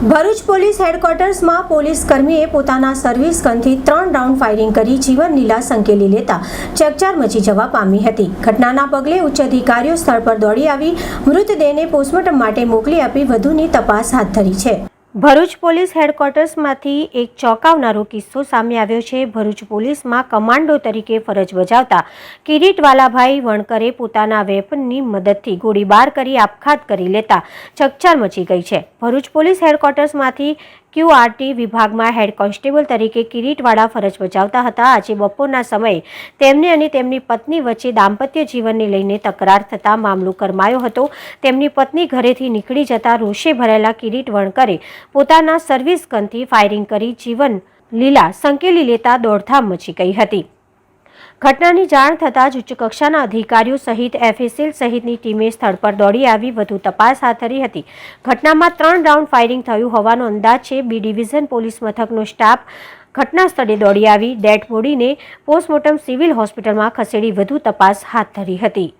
Bharuch police હેડક્વાર્ટર્સમાં police કર્મીએ પોતાના સર્વિસ ગનથી ત્રણ રાઉન્ડ ફાયરિંગ કરી જીવન લીલા સંકેલી લેતા ચકચાર મચી જવા પામી હતી. ઘટનાના પગલે ઉચ્ચ અધિકારીઓ સ્થળ પર દોડી આવી, મૃતદેહને પોસ્ટમોર્ટમ માટે મોકલી આપી, વધુની તપાસ હાથ ધરી છે. ભરૂચ પોલીસ હેડક્વાર્ટર્સમાંથી એક ચોંકાવનારો કિસ્સો સામે આવ્યો છે. ભરૂચ પોલીસમાં કમાન્ડો તરીકે ફરજ બજાવતા કિરીટ વાલાભાઈ વણકરે પોતાના વેપનની મદદથી ગોળીબાર કરી આપઘાત કરી લેતા ચકચાર મચી ગઈ છે. ભરૂચ પોલીસ હેડક્વાર્ટર્સમાંથી ક્યુઆરટી વિભાગમાં હેડ કોન્સ્ટેબલ તરીકે કિરીટવાળા ફરજ બજાવતા હતા. આજે બપોરના સમયે તેમને અને તેમની પત્ની વચ્ચે દાંપત્ય જીવનને લઈને તકરાર થતા મામલો કરમાયો હતો. તેમની પત્ની ઘરેથી નીકળી જતા રોષે ભરેલા કિરીટ વણકરે પોતાના સર્વિસ ગનથી ફાયરિંગ કરી જીવન લીલા સંકેલી લેતા દોડધામ મચી ગઈ હતી. ઘટનાની જાણ થતાં જ ઉચ્ચ કક્ષાના અધિકારીઓ સહિત એફએસએલ સહિતની ટીમે સ્થળ પર દોડી આવી, વધુ તપાસ હાથ ધરી હતી. ઘટનામાં ત્રણ રાઉન્ડ ફાયરિંગ થયું હોવાનો અંદાજ છે. બી ડિવિઝન પોલીસ મથકનો સ્ટાફ ઘટના સ્થળે દોડી આવી, ડેડ બોડીને પોસ્ટમોર્ટમ સિવિલ હોસ્પિટલમાં ખસેડી વધુ તપાસ હાથ ધરી હતી.